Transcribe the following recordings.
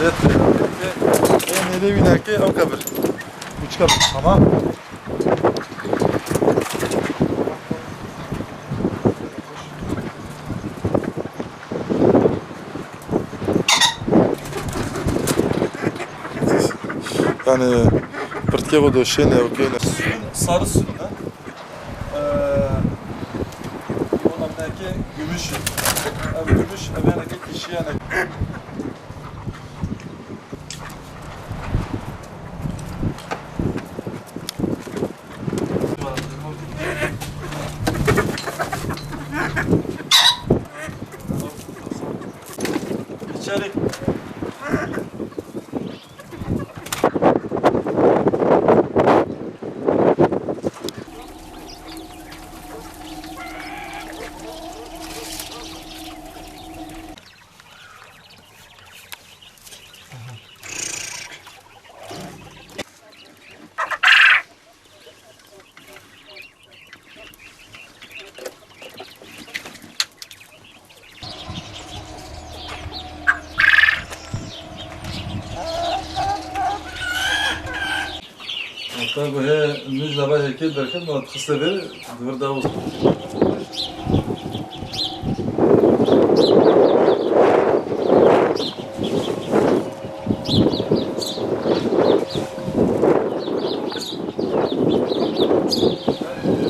Şey binaki o kabir. Üç kabir. Tamam. Yani pırtke kodu şey okey ne. Sarı suyunda. Eee onlardaki gümüş. Ev gümüş evendeki kişi yani. Hatta bu he müjde baş heket derken bu kısa bir dıvır davul.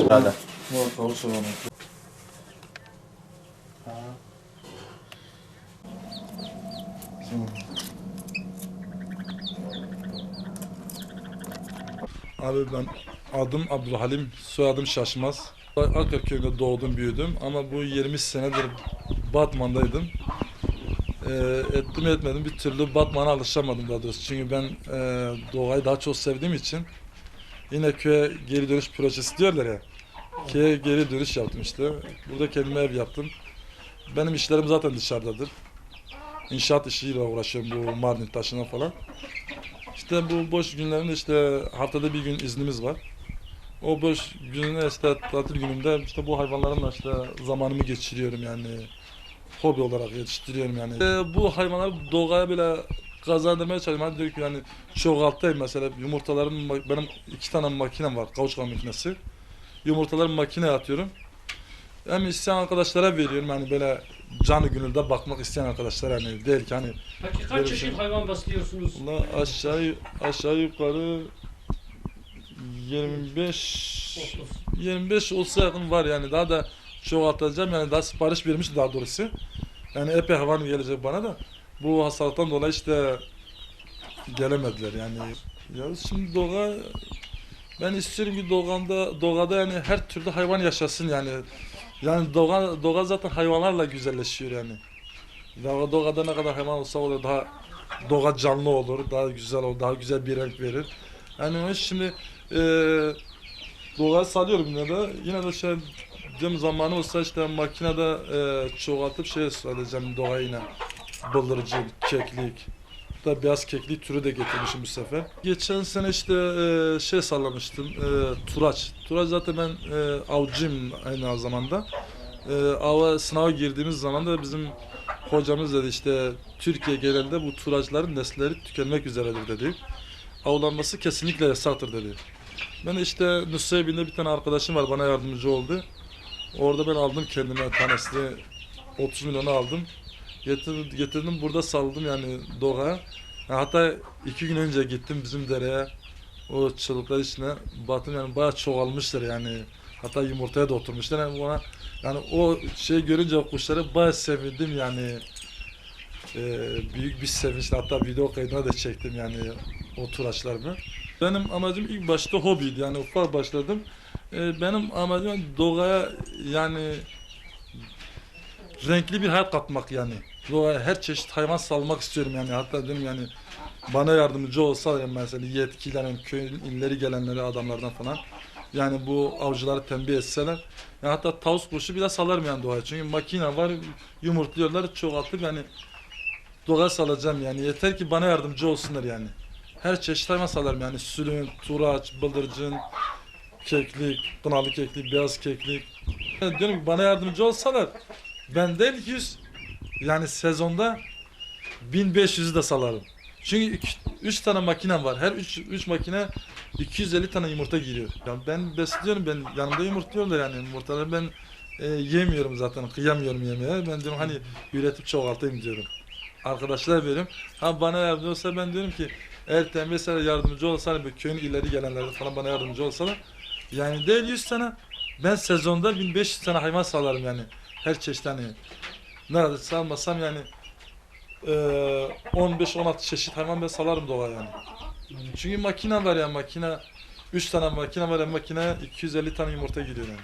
Hadi. Bu kavur soğanı. Abi ben adım Abdülhalim, soyadım Şaşmaz. Akyaka köyünde doğdum, büyüdüm ama bu 20 senedir Batman'daydım. Ee, ettim etmedim bir türlü Batman'a alışamadım daha doğrusu. Çünkü ben e, doğayı daha çok sevdiğim için yine köye geri dönüş projesi diyorlar ya. Köye geri dönüş yaptım işte. Burada kendime ev yaptım. Benim işlerim zaten dışarıdadır. İnşaat işiyle uğraşıyorum bu Mardin taşına falan. İşte bu boş günlerimde işte haftada bir gün iznimiz var. O boş gününe işte tatil günümde işte bu hayvanlarımla işte zamanımı geçiriyorum yani. Hobi olarak yetiştiriyorum yani. Ee, bu hayvanları doğaya böyle kazandırmaya çalışıyorum. Hadi diyor ki yani çoğaltayım mesela yumurtalarım benim iki tane makinem var kavuşkan makinesi. Yumurtalarımı makineye atıyorum. Hem isteyen arkadaşlara veriyorum hani böyle canı gönülde bakmak isteyen arkadaşlar hani değil ki hani Peki kaç çeşit şey. hayvan besliyorsunuz? Valla aşağı aşağı yukarı 25 Otuz. 25 olsa yakın var yani daha da çoğaltacağım yani daha sipariş vermiş daha doğrusu. Yani epey hayvan gelecek bana da bu hastalıktan dolayı işte gelemediler yani. Ya şimdi doğa ben istiyorum ki doğada doğada yani her türlü hayvan yaşasın yani. Yani doğa doğa zaten hayvanlarla güzelleşiyor yani. Doğa, doğada ne kadar hayvan olsa o da daha doğa canlı olur, daha güzel olur, daha güzel bir renk verir. Yani şimdi eee doğaya salıyorum yine de. Yine de şey diyorum zamanı olsa işte makinede eee çoğaltıp şey söyleyeceğim doğaya yine. Bıldırcın, keklik. Da beyaz keklik türü de getirmişim bu sefer. Geçen sene işte eee, şey sallamıştım, eee, turaç. Turaç zaten ben eee avcıyım aynı zamanda. Eee ava sınava girdiğimiz zaman da bizim hocamız dedi işte Türkiye genelinde bu turacıların nesilleri tükenmek üzeredir dedi. Avlanması kesinlikle yasaktır dedi. Ben işte Nusaybin'de bir tane arkadaşım var bana yardımcı oldu. Orada ben aldım kendime tanesini 30 milyonu aldım. Getirdim, getirdim burada saldım yani. Yani hatta iki gün önce gittim bizim dereye. O çığlıklar içine baktım yani bayağı çoğalmışlar yani. Hatta yumurtaya da oturmuşlar. Yani ona yani o şey görünce kuşları bayağı sevindim yani. Ee, büyük bir sevinçle hatta video kaydına da çektim yani o turaçlarımı. Benim amacım ilk başta hobiydi yani ufak başladım. Ee, benim amacım doğaya yani renkli bir hayat katmak yani. Doğaya her çeşit hayvan salmak istiyorum yani. Hatta dedim yani bana yardımcı olsa yani mesela yetkililerin, köyün illeri gelenleri adamlardan falan. Yani bu avcıları tembih etseler. Yani hatta tavus kuşu bile salarım yani doğaya. Çünkü makine var yumurtluyorlar çoğaltıp yani doğaya salacağım yani. Yeter ki bana yardımcı olsunlar yani. Her çeşit hayvan salarım yani. Sülün, turaç, bıldırcın, keklik, kınalı keklik, beyaz keklik. Yani diyorum ki bana yardımcı olsalar ben değil 100 yani sezonda 1500'ü de salarım. Çünkü iki- 3 tane makinem var. Her 3 3 makine 250 tane yumurta giriyor. Yani ben besliyorum ben yanımda yumurtluyorlar yani yumurtaları ben e, yemiyorum zaten kıyamıyorum yemeye. Ben diyorum hani üretip çoğaltayım diyorum. Arkadaşlar veriyorum. Ha bana yardımcı olsa ben diyorum ki eğer te- mesela yardımcı olsa hani bu köyün ileri gelenleri falan bana yardımcı olsalar yani değil 100 tane ben sezonda 1500 tane hayvan sağlarım yani her çeşit hani nerede salmasam yani e, 15-16 çeşit hayvan ben salarım doğaya yani. Çünkü makine var ya makine 3 tane makine var ya makine 250 tane yumurta giriyor yani.